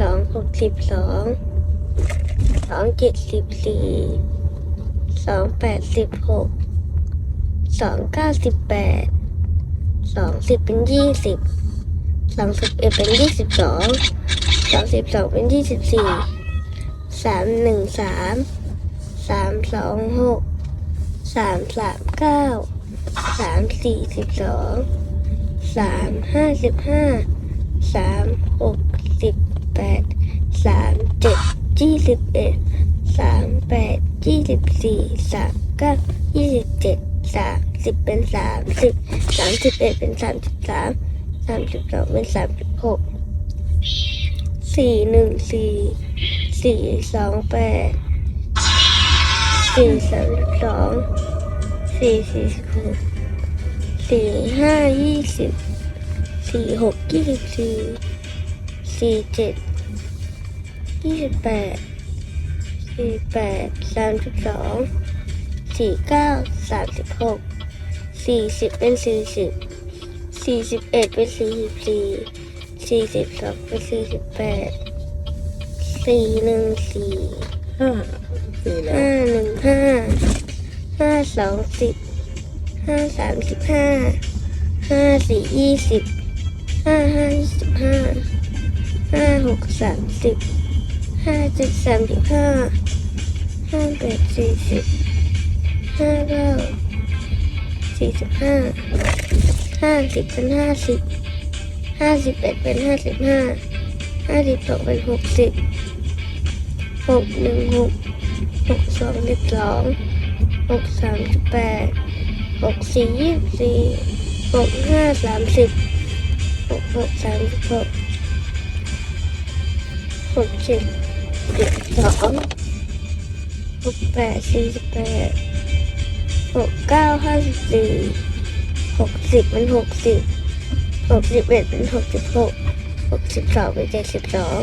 สองหกสิบสองสองเจ็ดสิบสี่สองแปดสิบหกสองเก้าสิบแปดสองสิบเป็นยี่สิบสองสิบเอ็ดเป็นยี่สิบสองสองสิบสองเป็นยี่สิบสี่สามหนึ่งสามสามสองหกสามสามเก้าสามสี่สิบสองสามห้าสิบห้าสามหกสิบแปดสามเจ็ดยี่ สิบเอ็ดสามแปดยี่สิบสี่สามเก้ายี่สิบเจ็ดสามสิบเป็นสามสิบสามสิบเอ็ดเป็นสามสิบสามสามสิบสองเป็นสามสิบหกสี่หนึ่งสี่สี่สองแปดสี่สามสิบสองสี่สี่สิบหกสี่ห้ายี่สิบสี่หกยี่สิบสี่สี่เจ็ดยี่สิบแปด สี่แปดสามสิบสองสี่เก้าสามสิบหกสี่สิบเป็นสี่สิบสี่สิบเอ็ดเป็นสี่สิบสี่สี่สิบสองเป็นสี่สิบแปดสี่หนึ่งสี่ห้าสี่แล้วห้าหนึ่งห้าห้าสองสิบห้าสามสิบห้าห้าสี่ยี่สิบห้าห้าสิบห้าห้าหกสามสิบ ห้าเจ็ดสามสิบห้าห้าแปดสี่สิบห้าเก้าสี่สิบห้าห้าสิบเป็นห้าสิบห้าสิบเอ็ดเป็นห้าสิบห้าห้าสิบสองเป็นหกสิบหกหนึ่งหกหกสองสิบสองหกสามสิบแปดหกสี่ยี่สิบสี่หกห้าสามสิบหกหกสามสิบหกหกเจ็ด สิบสองหกแปดสี่สิบแปดหกเก้าห้าสิบสี่หกสิบเป็นหกสิบหกสิบเอ็ดเป็นหกสิบหกหกสิบสองเป็นเจ็ดสิบสอง